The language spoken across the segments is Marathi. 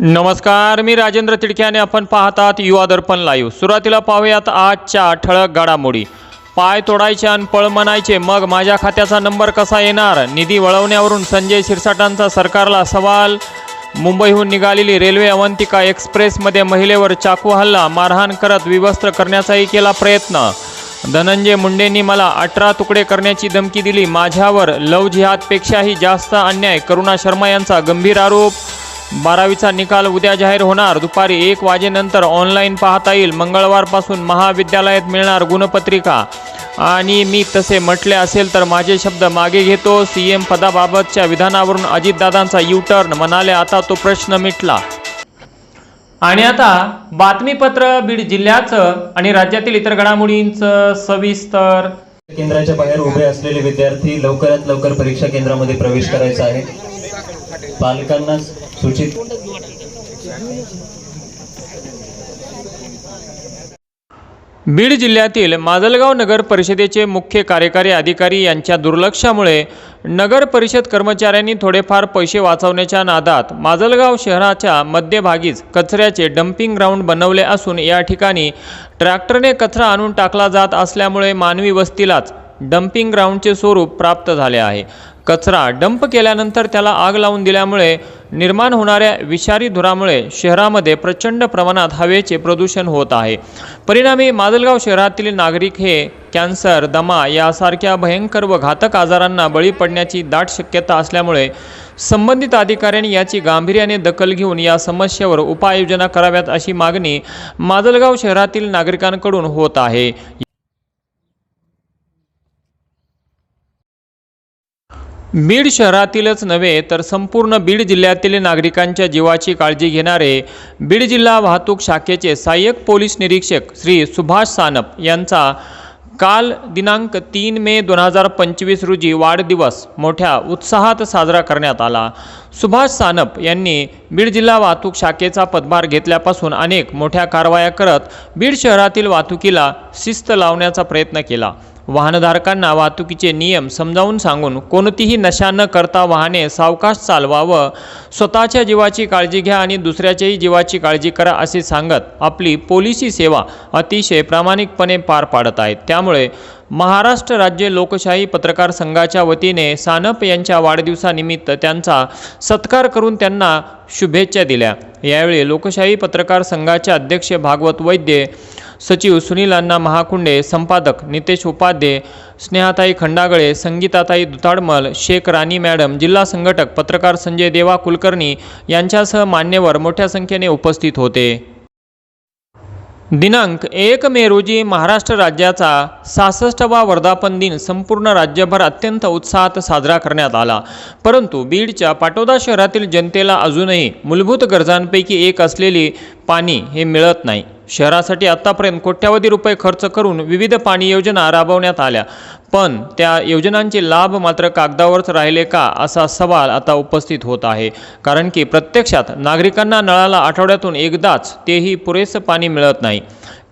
नमस्कार मी राजेंद्र तिडक्याने. आपण पाहतात युवा दर्पण लाईव्ह सुरुवातीला पाहूयात आजच्या ठळक घडामोडी. पाय तोडायचे आणि पळ म्हणायचे मग माझ्या खात्याचा नंबर कसा येणार? निधी वळवण्यावरून संजय शिरसाटांचा सरकारला सवाल. मुंबईहून निघालेली रेल्वे अवंतिका एक्सप्रेसमध्ये महिलेवर चाकू हल्ला. मारहाण करत विवस्त्र करण्याचाही केला प्रयत्न. धनंजय मुंडेंनी मला अठरा तुकडे करण्याची धमकी दिली. माझ्यावर लव जिहादपेक्षाही जास्त अन्याय. करुणा शर्मा यांचा गंभीर आरोप. बारावीचा निकाल उद्या जाहीर होणार. दुपारी एक वाजेनंतर ऑनलाईन पाहता येईल. मंगळवारपासून महाविद्यालयात मिळणार गुणपत्रिका. आणि मी तसे म्हटले असेल तर माझे शब्द मागे घेतो. सी एम पदाबाबतच्या विधानावरून अजितदादांचा यू टर्न म्हणाले आता तो प्रश्न मिटला. आणि आता बातमीपत्र बीड जिल्ह्याचं आणि राज्यातील इतर घडामोडींचं सविस्तर. केंद्राच्या बाहेर उभे असलेले विद्यार्थी लवकरात लवकर परीक्षा केंद्रामध्ये प्रवेश करायचा आहे पालकांना सूचित. बीड जिल्ह्यातील माजलगाव नगर परिषदेचे मुख्य कार्यकारी अधिकारी यांच्या दुर्लक्षामुळे नगर परिषद कर्मचाऱ्यांनी थोडेफार पैसे वाचवण्याच्या नादात माजलगाव शहराच्या मध्यभागीच कचऱ्याचे डम्पिंग ग्राउंड बनवले असून या ठिकाणी ट्रॅक्टरने कचरा आणून टाकला जात असल्यामुळे मानवी वस्तीलाच डम्पिंग ग्राउंडचे स्वरूप प्राप्त झाले आहे. कचरा डंप केल्यानंतर त्याला आग लावून दिल्यामुळे निर्माण होणाऱ्या विषारी धुरामुळे शहरामध्ये प्रचंड प्रमाणात हवेचे प्रदूषण होत आहे. परिणामी माजलगाव शहरातील नागरिक हे कॅन्सर दमा यासारख्या भयंकर व घातक आजारांना बळी पडण्याची दाट शक्यता असल्यामुळे संबंधित अधिकाऱ्यांनी याची गांभीर्याने दखल घेऊन या समस्येवर उपाययोजना कराव्यात अशी मागणी माजलगाव शहरातील नागरिकांकडून होत आहे. बीड शहरातीलच नव्हे तर संपूर्ण बीड जिल्ह्यातील नागरिकांच्या जीवाची काळजी घेणारे बीड जिल्हा वाहतूक शाखेचे सहाय्यक पोलीस निरीक्षक श्री सुभाष सानप यांचा काल दिनांक तीन मे दोन हजार पंचवीस रोजी वाढदिवस मोठ्या उत्साहात साजरा करण्यात आला. सुभाष सानप यांनी बीड जिल्हा वाहतूक शाखेचा पदभार घेतल्यापासून अनेक मोठ्या कारवाया करत बीड शहरातील वाहतुकीला शिस्त लावण्याचा प्रयत्न केला. वाहनधारकांना वाहतुकीचे नियम समजावून सांगून कोणतीही नशा न करता वाहने सावकाश चालवावं स्वतःच्या जीवाची काळजी घ्या आणि दुसऱ्याच्याही जीवाची काळजी करा असे सांगत आपली पोलिसी सेवा अतिशय प्रामाणिकपणे पार पाडत आहेत. त्यामुळे महाराष्ट्र राज्य लोकशाही पत्रकार संघाच्या वतीने सानप यांच्या वाढदिवसानिमित्त त्यांचा सत्कार करून त्यांना शुभेच्छा दिल्या. यावेळी लोकशाही पत्रकार संघाचे अध्यक्ष भागवत वैद्य सचिव सुनील अण्णा महाकुंडे संपादक नितेश उपाध्ये स्नेहाताई खंडागळे संगीताताई दुताडमल शेख राणी मॅडम जिल्हा संघटक पत्रकार संजय देवा कुलकर्णी यांच्यासह मान्यवर मोठ्या संख्येने उपस्थित होते. दिनांक एक मे रोजी महाराष्ट्र राज्याचा सहासष्टवा वर्धापन दिन संपूर्ण राज्यभर अत्यंत उत्साहात साजरा करण्यात आला. परंतु बीडच्या पाटोदा शहरातील जनतेला अजूनही मूलभूत गरजांपैकी एक असलेली पाणी हे मिळत नाही. शहरासाठी आत्तापर्यंत कोट्यावधी रुपये खर्च करून विविध पाणी योजना राबवण्यात आल्या. पण त्या योजनांचे लाभ मात्र कागदावरच राहिले का असा सवाल आता उपस्थित होत आहे. कारण की प्रत्यक्षात नागरिकांना नळाला आठवड्यातून एकदाच तेही पुरेसं पाणी मिळत नाही.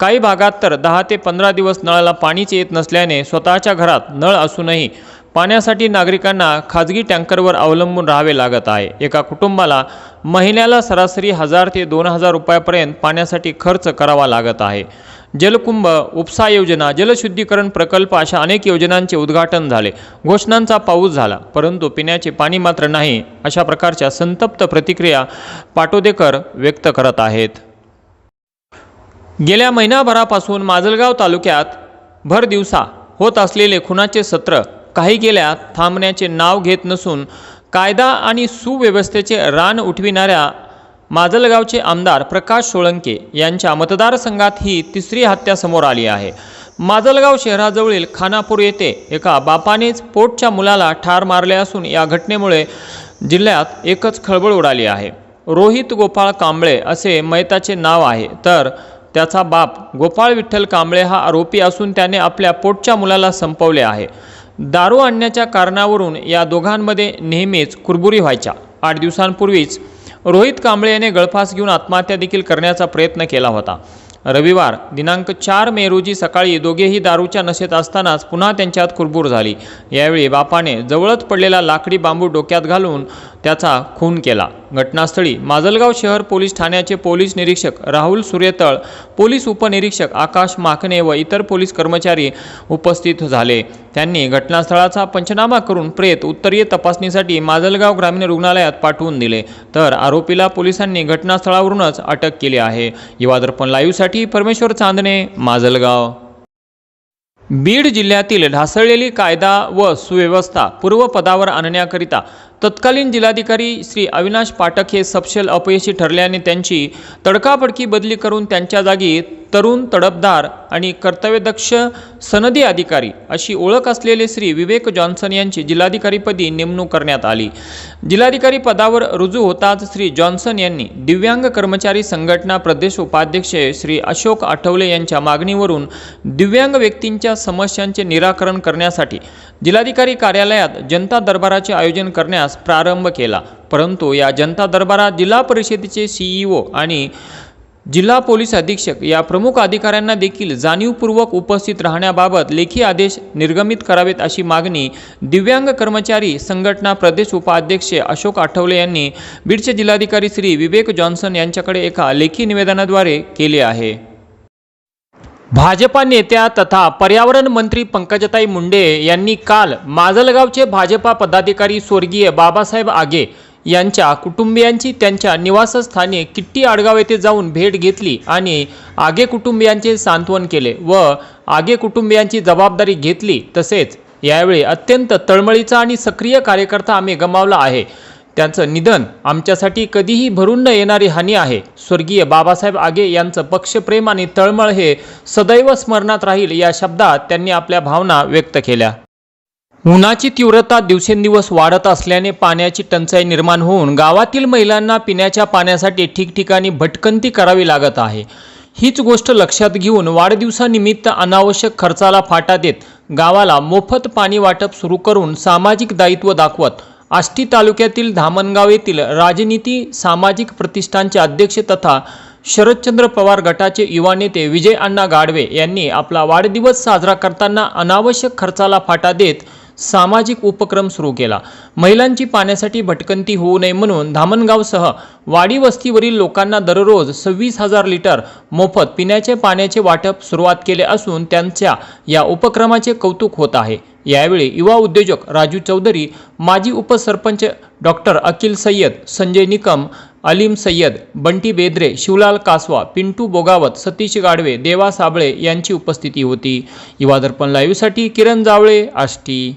काही भागात तर दहा ते पंधरा दिवस नळाला पाणीच येत नसल्याने स्वतःच्या घरात नळ असूनही पाण्यासाठी नागरिकांना खाजगी टँकरवर अवलंबून राहावे लागत आहे. एका कुटुंबाला महिन्याला सरासरी हजार ते दोन हजार रुपयापर्यंत पाण्यासाठी खर्च करावा लागत आहे. जलकुंभ उपसा योजना जलशुद्धीकरण प्रकल्प अशा अनेक योजनांचे उद्घाटन झाले. घोषणांचा पाऊस झाला परंतु पिण्याचे पाणी मात्र नाही अशा प्रकारच्या संतप्त प्रतिक्रिया पाटोदेकर व्यक्त करत आहेत. गेल्या महिनाभरापासून माजलगाव तालुक्यात भर दिवसा होत असलेले खुनाचे सत्र काही गेल्या थांबण्याचे नाव घेत नसून कायदा आणि सुव्यवस्थेचे रान उठविणाऱ्या माजलगावचे आमदार प्रकाश सोळंके यांच्या मतदारसंघात ही तिसरी हत्या समोर आली आहे. माजलगाव शहराजवळील खानापूर येथे एका बापानेच पोटच्या मुलाला ठार मारले असून या घटनेमुळे जिल्ह्यात एकच खळबळ उडाली आहे. रोहित गोपाळ कांबळे असे मैताचे नाव आहे. तर त्याचा बाप गोपाळ विठ्ठल कांबळे हा आरोपी असून त्याने आपल्या पोटच्या मुलाला संपवले आहे. दारू आणण्याच्या कारणावरून या दोघांमध्ये नेहमीच कुरबुरी व्हायच्या. आठ दिवसांपूर्वीच रोहित कांबळे याने गळफास घेऊन आत्महत्या देखील करण्याचा प्रयत्न केला होता. रविवार दिनांक चार मे रोजी सकाळी दोघेही दारूच्या नशेत असतानाच पुन्हा त्यांच्यात कुरबूर झाली. यावेळी बापाने जवळच पडलेला लाकडी बांबू डोक्यात घालून त्याचा खून केला. घटनास्थळी माजलगाव शहर पोलीस ठाण्याचे पोलीस निरीक्षक राहुल सूर्यतळ पोलीस उपनिरीक्षक आकाश माखणे व इतर पोलीस कर्मचारी उपस्थित झाले. त्यांनी घटनास्थळाचा पंचनामा करून प्रेत उत्तरीय तपासणीसाठी माजलगाव ग्रामीण रुग्णालयात पाठवून दिले. तर आरोपीला पोलिसांनी घटनास्थळावरूनच अटक केली आहे. युवा दर्पण लाईव्हसाठी परमेश्वर चांदणे माजलगाव. बीड जिल्ह्यातील ढासळलेली कायदा व सुव्यवस्था पूर्वपदावर आणण्याकरिता तत्कालीन जिल्हाधिकारी श्री अविनाश पाठक हे सपशेल अपयशी ठरल्याने त्यांची तडकाफडकी बदली करून त्यांच्या जागी तरुण तडपदार आणि कर्तव्यदक्ष सनदी अधिकारी अशी ओळख असलेले श्री विवेक जॉन्सन यांची जिल्हाधिकारीपदी नेमणूक करण्यात आली. जिल्हाधिकारी पदावर रुजू होताच श्री जॉन्सन यांनी दिव्यांग कर्मचारी संघटना प्रदेश उपाध्यक्ष श्री अशोक आठवले यांच्या मागणीवरून दिव्यांग व्यक्तींच्या समस्यांचे निराकरण करण्यासाठी जिल्हाधिकारी कार्यालयात जनता दरबाराचे आयोजन करण्यास प्रारंभ केला. परंतु या जनता दरबारात जिल्हा परिषदेचे सीईओ आणि जिल्हा पोलीस अधीक्षक या प्रमुख अधिकाऱ्यांना देखील जाणीवपूर्वक उपस्थित राहण्याबाबत लेखी आदेश निर्गमित करावेत अशी मागणी दिव्यांग कर्मचारी संघटना प्रदेश उपाध्यक्ष अशोक आठवले यांनी बीडचे जिल्हाधिकारी श्री विवेक जॉन्सन यांच्याकडे एका लेखी निवेदनाद्वारे केले आहे. भाजपा नेत्या तथा पर्यावरण मंत्री पंकजताई मुंडे यांनी काल माजलगावचे भाजपा पदाधिकारी स्वर्गीय बाबासाहेब आगे यांच्या कुटुंबियांची त्यांच्या निवासस्थानी किट्टी आडगाव येथे जाऊन भेट घेतली आणि आगे कुटुंबियांचे सांत्वन केले व आगे कुटुंबियांची जबाबदारी घेतली. तसेच यावेळी अत्यंत तळमळीचा आणि सक्रिय कार्यकर्ता आम्ही गमावला आहे. त्यांचं निधन आमच्यासाठी कधीही भरून न येणारी हानी आहे. स्वर्गीय बाबासाहेब आगे यांचं पक्षप्रेम आणि तळमळ हे सदैव स्मरणात राहील या शब्दात त्यांनी आपल्या भावना व्यक्त केल्या. उन्हाची तीव्रता दिवसेंदिवस वाढत असल्याने पाण्याची टंचाई निर्माण होऊन गावातील महिलांना पिण्याच्या पाण्यासाठी ठिकठिकाणी भटकंती करावी लागत आहे. हीच गोष्ट लक्षात घेऊन वाढदिवसानिमित्त अनावश्यक खर्चाला फाटा देत गावाला मोफत पाणी वाटप सुरू करून सामाजिक दायित्व दाखवत आष्टी तालुक्यातील धामणगाव येथील राजनीती सामाजिक प्रतिष्ठानचे अध्यक्ष तथा शरदचंद्र पवार गटाचे युवा नेते विजय अण्णा गाडवे यांनी आपला वाढदिवस साजरा करताना अनावश्यक खर्चाला फाटा देत सामाजिक उपक्रम सुरू केला. महिलांची पाण्यासाठी भटकंती होऊ नये म्हणून धामणगावसह वाडी वस्तीवरील लोकांना दररोज सव्वीस हजार लिटर मोफत पिण्याचे पाण्याचे वाटप सुरुवात केले असून त्यांच्या या उपक्रमाचे कौतुक होत आहे. यावेळी युवा उद्योजक राजू चौधरी माजी उपसरपंच डॉक्टर अकिल सय्यद संजय निकम अलीम सय्यद बंटी बेद्रे शिवलाल कासवा पिंटू बोगावत सतीश गाडवे देवा साबळे यांची उपस्थिती होती. युवा दर्पण लाईव्हसाठी किरण जावळे आष्टी.